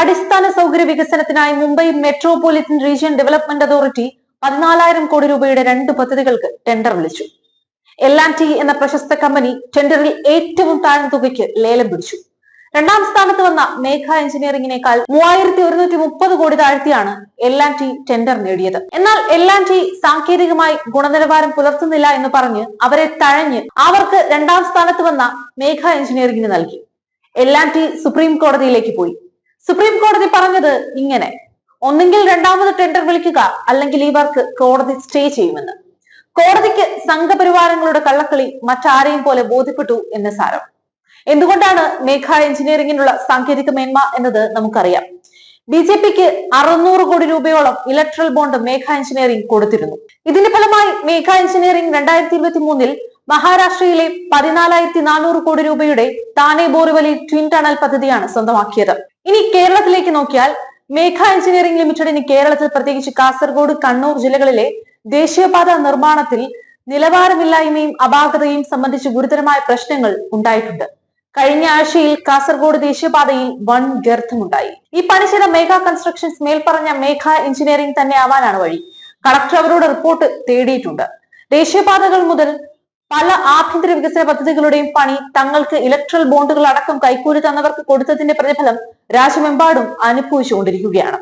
അടിസ്ഥാന സൗകര്യ വികസനത്തിനായി Mumbai metropolitan region development authority പതിനാലായിരം കോടി രൂപയുടെ രണ്ട് പദ്ധതികൾക്ക് ടെൻഡർ വിളിച്ചു. എൽ ടി എന്ന പ്രശസ്ത കമ്പനി ടെൻഡറിൽ ഏറ്റവും താഴ്ന്ന തുകയ്ക്ക് ലേലം പിടിച്ചു. രണ്ടാം സ്ഥാനത്ത് വന്ന മേഘ എഞ്ചിനീയറിംഗിനേക്കാൾ മൂവായിരത്തി ഒരുന്നൂറ്റി മുപ്പത് കോടി താഴ്ത്തിയാണ് എൽ ആൻഡ് ടി ടെൻഡർ നേടിയത്. എന്നാൽ എൽ ആൻഡ് ടി സാങ്കേതികമായി ഗുണനിലവാരം പുലർത്തുന്നില്ല എന്ന് പറഞ്ഞ് അവരെ തഴഞ്ഞ് അവർക്ക് രണ്ടാം സ്ഥാനത്ത് വന്ന മേഘ എഞ്ചിനീയറിംഗിന് നൽകി. എൽ ആൻഡ് ടി സുപ്രീം കോടതിയിലേക്ക് പോയി. സുപ്രീം കോടതി പറഞ്ഞത് ഇങ്ങനെ. ഒന്നെങ്കിൽ രണ്ടാമത് ടെൻഡർ വിളിക്കുക അല്ലെങ്കിൽ ഈ വർക്ക് കോടതി സ്റ്റേ ചെയ്യുമെന്ന്. കോടതിക്ക് സംഘപരിവാരങ്ങളുടെ കള്ളക്കളി മറ്റാരെയും പോലെ ബോധ്യപ്പെട്ടു എന്ന് സാരം. എന്തുകൊണ്ടാണ് മേഘ എഞ്ചിനീയറിംഗിനുള്ള സാങ്കേതിക മേന്മ എന്നത് നമുക്കറിയാം. ബി ജെ പിക്ക് അറുന്നൂറ് കോടി രൂപയോളം ഇലക്ട്രൽ ബോണ്ട് മേഘ എഞ്ചിനീയറിംഗ് കൊടുത്തിരുന്നു. ഇതിന്റെ ഫലമായി മേഘ എഞ്ചിനീയറിംഗ് രണ്ടായിരത്തി ഇരുപത്തി മൂന്നിൽ മഹാരാഷ്ട്രയിലെ പതിനാലായിരത്തി നാനൂറ് കോടി രൂപയുടെ താനെ ബോറിവലി ട്വിൻ ടണൽ പദ്ധതിയാണ് സ്വന്തമാക്കിയത്. ഇനി കേരളത്തിലേക്ക് നോക്കിയാൽ മേഘ എഞ്ചിനീയറിംഗ് ലിമിറ്റഡിന് കേരളത്തിൽ പ്രത്യേകിച്ച് കാസർഗോഡ് കണ്ണൂർ ജില്ലകളിലെ ദേശീയപാത നിർമ്മാണത്തിൽ നിലവാരമില്ലായ്മയും അപാകതയും സംബന്ധിച്ച് ഗുരുതരമായ പ്രശ്നങ്ങൾ ഉണ്ടായിട്ടുണ്ട്. കഴിഞ്ഞ ആഴ്ചയിൽ കാസർഗോഡ് ദേശീയപാതയിൽ വൺ ഗർത്തമുണ്ടായി ഈ പണി മേഘ കൺസ്ട്രക്ഷൻസ് മേൽപ്പറഞ്ഞ മേഘ എഞ്ചിനീയറിംഗ് തന്നെ ആവാനാണ് വഴി. കളക്ടർ അവരോട് റിപ്പോർട്ട് തേടിയിട്ടുണ്ട്. ദേശീയപാതകൾ മുതൽ പല ആഭ്യന്തര വികസന പദ്ധതികളുടെയും പണി തങ്ങൾക്ക് ഇലക്ട്രൽ ബോണ്ടുകൾ അടക്കം കൈക്കൂലി തന്നവർക്ക് കൊടുത്തതിന്റെ പ്രതിഫലം രാജ്യമെമ്പാടും അനുഭവിച്ചുകൊണ്ടിരിക്കുകയാണ്.